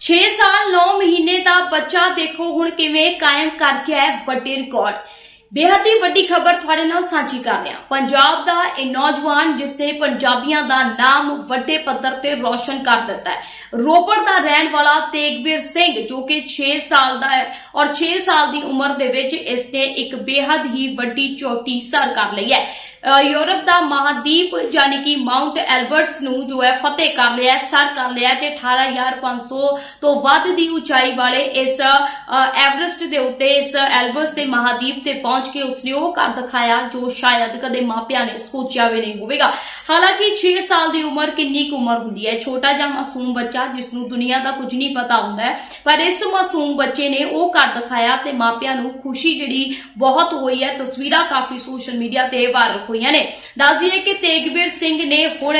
6 ਸਾਲ 9 ਮਹੀਨੇ ਦਾ ਬੱਚਾ ਦੇਖੋ ਹੁਣ ਕਿਵੇਂ ਕਾਇਮ ਕਰ ਗਿਆ ਹੈ, ਵੱਡੇ ਰਿਕਾਰਡ। ਬੇਹੱਦ ਹੀ ਵੱਡੀ ਖਬਰ ਤੁਹਾਡੇ ਨਾਲ ਸਾਂਝੀ ਕਰ ਰਿਹਾ ਪੰਜਾਬ ਦਾ ਇਹ ਨੌਜਵਾਨ ਜਿਸ ਨੇ ਪੰਜਾਬੀਆਂ ਦਾ ਨਾਮ ਵੱਡੇ ਪੱਧਰ ਤੇ ਰੌਸ਼ਨ ਕਰ ਦਿੱਤਾ ਹੈ। ਰੋਪੜ ਦਾ ਰਹਿਣ ਵਾਲਾ ਤੇਗਵੀਰ ਸਿੰਘ, ਜੋ ਕਿ 6 ਸਾਲ ਦਾ ਹੈ ਔਰ 6 ਸਾਲ ਦੀ ਉਮਰ ਦੇ ਵਿੱਚ ਇਸ ਨੇ ਇੱਕ ਬੇਹੱਦ ਹੀ ਵੱਡੀ ਚੋਟੀ ਸਰ ਕਰ ਲਈ ਹੈ। ਯੂਰਪ ਦਾ ਮਹਾਦੀਪ ਯਾਨੀ ਕਿ ਮਾਉਂਟ ਐਲਬਰਟਸ ਨੂੰ ਜੋ ਹੈ ਫਤਿਹ ਕਰ ਲਿਆ ਸਰ ਕਰ ਲਿਆ ਹੈ ਤੇ 18500 ਤੋਂ ਵੱਧ ਦੀ ਉਚਾਈ ਵਾਲੇ ਇਸ ਅ, ਐਵਰੈਸਟ ਦੇ ਉੱਤੇ ਇਸ ਐਲਬਰਟਸ ਦੇ ਮਹਾਦੀਪ ਤੇ ਪਹੁੰਚ ਕੇ ਉਸਨੇ ਉਹ ਕਰ ਦਿਖਾਇਆ ਜੋ ਸ਼ਾਇਦ ਕਦੇ ਮਾਪਿਆਂ ਨੇ ਸੋਚਿਆ ਵੀ ਨਹੀਂ ਹੋਵੇਗਾ। ਹਾਲਾਂਕਿ 6 ਸਾਲ ਦੀ ਉਮਰ ਕਿੰਨੀ ਕੁ ਉਮਰ ਹੁੰਦੀ ਹੈ? ਛੋਟਾ ਜਿਹਾ ਮਾਸੂਮ ਬੱਚਾ ਜਿਸ ਨੂੰ ਦੁਨੀਆ ਦਾ ਕੁਝ ਨਹੀਂ ਪਤਾ ਹੁੰਦਾ ਹੈ ਪਰ ਇਸ ਮਾਸੂਮ ਬੱਚੇ ਨੇ ਉਹ ਕਰ ਦਿਖਾਇਆ ਤੇ ਮਾਪਿਆਂ ਨੂੰ ਖੁਸ਼ੀ ਜਿਹੜੀ ਬਹੁਤ ਹੋਈ ਹੈ ਤਸਵੀਰਾਂ ਕਾਫੀ ਸੋਸ਼ਲ ਮੀਡੀਆ ਤੇ ਵਾਇਰਲ ਹੋਈਆਂ ਨੇ। ਦੱਸ ਦਈਏ ਕਿ ਤੇਗਵੀਰ ਸਿੰਘ ਨੇ ਹੁਣ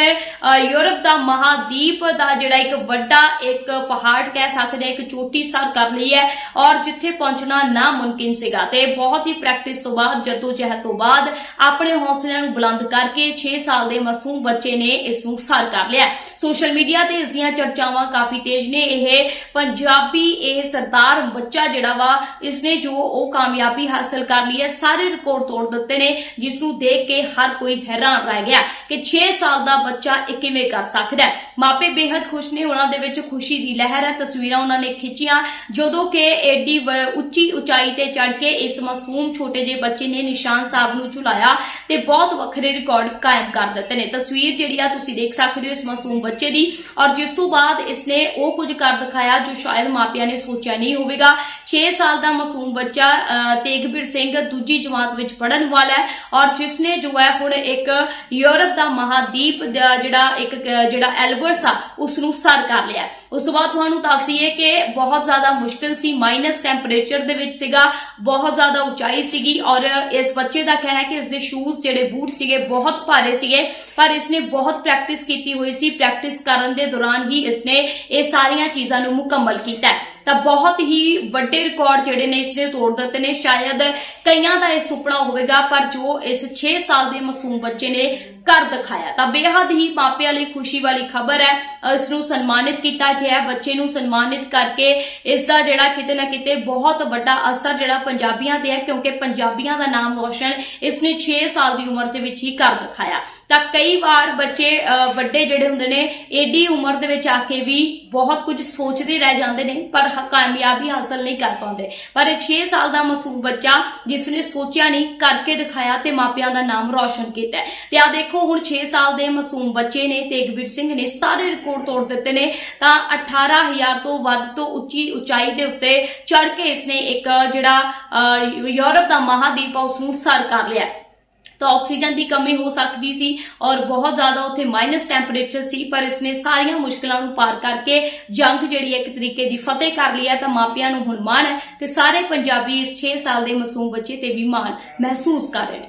ਯੂਰਪ ਦਾ ਮਹਾਦੀਪ ਦਾ ਜਿਹੜਾ ਇੱਕ ਵੱਡਾ ਇੱਕ ਪਹਾੜ ਕਹਿ ਸਕਦੇ ਇੱਕ ਚੋਟੀ ਸਰ ਕਰ ਲਈ ਹੈ ਔਰ ਜਿੱਥੇ ਪਹੁੰਚਣਾ ਨਾਮੁਮਕਿਨ ਸੀਗਾ। ਤੇ ਬਹੁਤ ਹੀ ਪ੍ਰੈਕਟਿਸ ਤੋਂ ਬਾਅਦ ਜੱਦੋ ਜਹਿਦ ਤੋਂ ਬਾਅਦ ਆਪਣੇ ਹੌਸਲਿਆਂ ਨੂੰ ਬੁਲੰਦ ਕਰਕੇ 6 ਸਾਲ ਦੇ ਮਾਸੂਮ ਬੱਚੇ ਨੇ ਇਸ ਨੂੰ ਸਰ ਕਰ ਲਿਆ ਸੋਸ਼ਲ ਮੀਡੀਆ ਤੇ ਇਸ ਦੀਆਂ ਚਰਚਾਵਾਂ ਕਾਫੀ ਤੇਜ਼ ਨੇ। ਇਹ ਪੰਜਾਬੀ, ਇਹ ਸਰਦਾਰ ਬੱਚਾ ਜਿਹੜਾ ਵਾ ਇਸਨੇ ਜੋ ਉਹ ਕਾਮਯਾਬੀ ਹਾਸਲ ਕਰ ਲਈ ਹੈ, ਸਾਰੇ ਰਿਕਾਰਡ ਤੋੜ ਦਿੱਤੇ ਨੇ, ਜਿਸ ਨੂੰ ਦੇਖ ਕੇ ਹਰ ਕੋਈ ਹੈਰਾਨ ਰਹਿ ਗਿਆ ਕਿ 6 ਸਾਲ ਦਾ ਬੱਚਾ ਇਹ ਕਿਵੇਂ ਕਰ ਸਕਦਾ ਹੈ। ਮਾਪੇ ਬੇहद ਖੁਸ਼ ਨੇ ਉਹਨਾਂ ਦੇ ਵਿੱਚ ਖੁਸ਼ੀ ਦੀ ਲਹਿਰ ਹੈ ਤਸਵੀਰਾਂ ਉਹਨਾਂ ਨੇ ਖਿੱਚੀਆਂ। ਜਦੋਂ ਕਿ ਏਡੀ ਉੱਚੀ ਉਚਾਈ ਤੇ ਚੜ ਕੇ ਇਸ ਮਾਸੂਮ ਛੋਟੇ ਜਿਹੇ ਬੱਚੇ ਨੇ ਨਿਸ਼ਾਨ ਸਾਹਿਬ ਨੂੰ ਝੁਲਾਇਆ ਤੇ ਬਹੁਤ ਵੱਖਰੇ ਰਿਕਾਰਡ ਕਾਇਮ ਕਰ ਦਿੱਤੇ ਨੇ। ਤਸਵੀਰ ਜਿਹੜੀ ਆ ਤੁਸੀਂ ਦੇਖ ਸਕਦੇ ਹੋ ਇਸ ਮਾਸੂਮ ਬੱਚੇ ਦੀ ਔਰ ਜਿਸ ਤੋਂ ਬਾਅਦ ਇਸਨੇ ਉਹ ਕੁਝ ਕਰ ਦਿਖਾਇਆ ਜੋ ਸ਼ਾਇਦ ਮਾਪਿਆਂ ਨੇ ਸੋਚਿਆ ਨਹੀਂ ਹੋਵੇਗਾ। 6 ਸਾਲ ਦਾ ਮਾਸੂਮ ਬੱਚਾ ਅ, ਤੇਗਵੀਰ ਸਿੰਘ ਦੂਜੀ ਜਮਾਤ ਵਿੱਚ ਪੜਨ ਵਾਲਾ ਹੈ ਔਰ ਜਿਸਨੇ ਨੇ ਹੁਣ ਇੱਕ ਯੂਰਪ ਦਾ ਮਹਾਦੀਪ ਜਿਹੜਾ ਇੱਕ, ਜਿਹੜਾ ਐਲਬਰਸ ਆ ਉਸ ਨੂੰ ਸਰ ਕਰ ਲਿਆ ਉਸ ਤੋਂ ਬਾਅਦ ਤੁਹਾਨੂੰ ਦੱਸ ਕਿ ਬਹੁਤ ਜ਼ਿਆਦਾ ਮੁਸ਼ਕਿਲ ਸੀ। ਮਾਈਨਸ ਟੈਂਪਰੇਚਰ ਦੇ ਵਿੱਚ ਸੀਗਾ, ਬਹੁਤ ਜ਼ਿਆਦਾ ਉਚਾਈ ਸੀਗੀ ਔਰ ਇਸ ਬੱਚੇ ਦਾ ਕਹਿਣਾ ਹੈ ਕਿ ਇਸ ਦੇ ਸ਼ੂਜ਼ ਜਿਹੜੇ ਬੂਟ ਸੀਗੇ ਬਹੁਤ ਭਾਰੇ ਸੀਗੇ, ਪਰ ਇਸਨੇ ਬਹੁਤ ਪ੍ਰੈਕਟਿਸ ਕੀਤੀ ਹੋਈ ਸੀ। ਪ੍ਰੈਕਟਿਸ ਕਰਨ ਦੇ ਦੌਰਾਨ ਹੀ ਇਸਨੇ ਇਹ ਸਾਰੀਆਂ ਚੀਜ਼ਾਂ ਨੂੰ ਮੁਕੰਮਲ ਕੀਤਾ ਤਾਂ ਬਹੁਤ ਹੀ ਵੱਡੇ ਰਿਕਾਰਡ ਜਿਹੜੇ ਨੇ ਇਸਨੇ ਤੋੜ ਦਿੱਤੇ ਨੇ। ਸ਼ਾਇਦ ਕਈਆਂ ਦਾ ਇਹ ਸੁਪਨਾ ਹੋਵੇਗਾ, ਪਰ ਜੋ ਇਸ 6 ਸਾਲ ਦੇ ਮਾਸੂਮ ਬੱਚੇ ਨੇ ਕਰ ਦਿਖਾਇਆ। ਤਾਂ ਬੇਹੱਦ ਹੀ ਮਾਪਿਆਂ ਲਈ ਖੁਸ਼ੀ ਵਾਲੀ ਖਬਰ ਹੈ। ਇਸ ਨੂੰ ਸਨਮਾਨਿਤ ਕੀਤਾ ਗਿਆ ਹੈ। ਬੱਚੇ ਨੂੰ ਸਨਮਾਨਿਤ ਕਰਕੇ ਇਸ ਦਾ ਜਿਹੜਾ ਕਿਤੇ ਨਾ ਕਿਤੇ ਬਹੁਤ ਵੱਡਾ ਅਸਰ ਜਿਹੜਾ ਪੰਜਾਬੀਆਂ ਤੇ ਹੈ, ਕਿਉਂਕਿ ਪੰਜਾਬੀਆਂ ਦਾ ਨਾਮ ਰੋਸ਼ਨ ਇਸ ਨੇ 6 ਸਾਲ ਦੀ ਉਮਰ ਦੇ ਵਿੱਚ ਹੀ ਕਰ ਦਿਖਾਇਆ। ਤਾਂ ਕਈ ਵਾਰ ਬੱਚੇ ਵੱਡੇ ਜਿਹੜੇ ਹੁੰਦੇ ਨੇ, ਏਡੀ ਉਮਰ ਦੇ ਵਿੱਚ ਆ ਕੇ ਵੀ ਬਹੁਤ ਕੁਝ ਸੋਚਦੇ ਰਹਿ ਜਾਂਦੇ ਨੇ, ਪਰ ਕਾਮਯਾਬੀ ਹਾਸਲ ਨਹੀਂ ਕਰ ਪਾਉਂਦੇ। ਪਰ ਇਹ 6 ਸਾਲ ਦਾ ਮਾਸੂਮ ਬੱਚਾ, ਜਿਸ ਨੇ ਸੋਚਿਆ ਨਹੀਂ, ਕਰਕੇ ਦਿਖਾਇਆ ਤੇ ਮਾਪਿਆਂ ਦਾ ਨਾਮ ਰੌਸ਼ਨ ਕੀਤਾ ਹੈ। ਤੇ ਆ ਦੇਖੋ ਦੇਖੋ ਹੁਣ 6 ਸਾਲ ਦੇ ਮਾਸੂਮ ਬੱਚੇ ਨੇ ਤੇਗਵੀਰ ਸਿੰਘ ਨੇ ਸਾਰੇ ਰਿਕਾਰਡ ਤੋੜ ਦਿੱਤੇ ਨੇ। ਤਾਂ 18000 ਤੋਂ ਵੱਧ ਤੋਂ ਉੱਚੀ ਉਚਾਈ ਦੇ ਉੱਤੇ ਚੜ ਕੇ ਇਸਨੇ ਇੱਕ ਜਿਹੜਾ ਅ, ਯੂਰਪ ਦਾ ਮਹਾਦੀਪ ਆ ਉਸ ਨੂੰ ਸਰ ਕਰ ਲਿਆ। ਤਾਂ ਆਕਸੀਜਨ ਦੀ ਕਮੀ ਹੋ ਸਕਦੀ ਸੀ ਔਰ ਬਹੁਤ ਜ਼ਿਆਦਾ ਉੱਥੇ ਮਾਈਨਸ ਟੈਂਪਰੇਚਰ ਸੀ ਪਰ ਇਸਨੇ ਸਾਰੀਆਂ ਮੁਸ਼ਕਲਾਂ ਨੂੰ ਪਾਰ ਕਰਕੇ ਜੰਗ ਜਿਹੜੀ ਹੈ ਇੱਕ ਤਰੀਕੇ ਦੀ ਫਤਿਹ ਕਰ ਲਈ ਹੈ। ਤਾਂ ਮਾਪਿਆਂ ਨੂੰ ਹੁਣ ਮਾਣ ਹੈ ਤੇ ਸਾਰੇ ਪੰਜਾਬੀ ਇਸ 6 ਸਾਲ ਦੇ ਮਾਸੂਮ ਬੱਚੇ ਤੇ ਵੀ ਮਾਣ ਮਹਿਸੂਸ ਕਰ ਰਹੇ ਨੇ।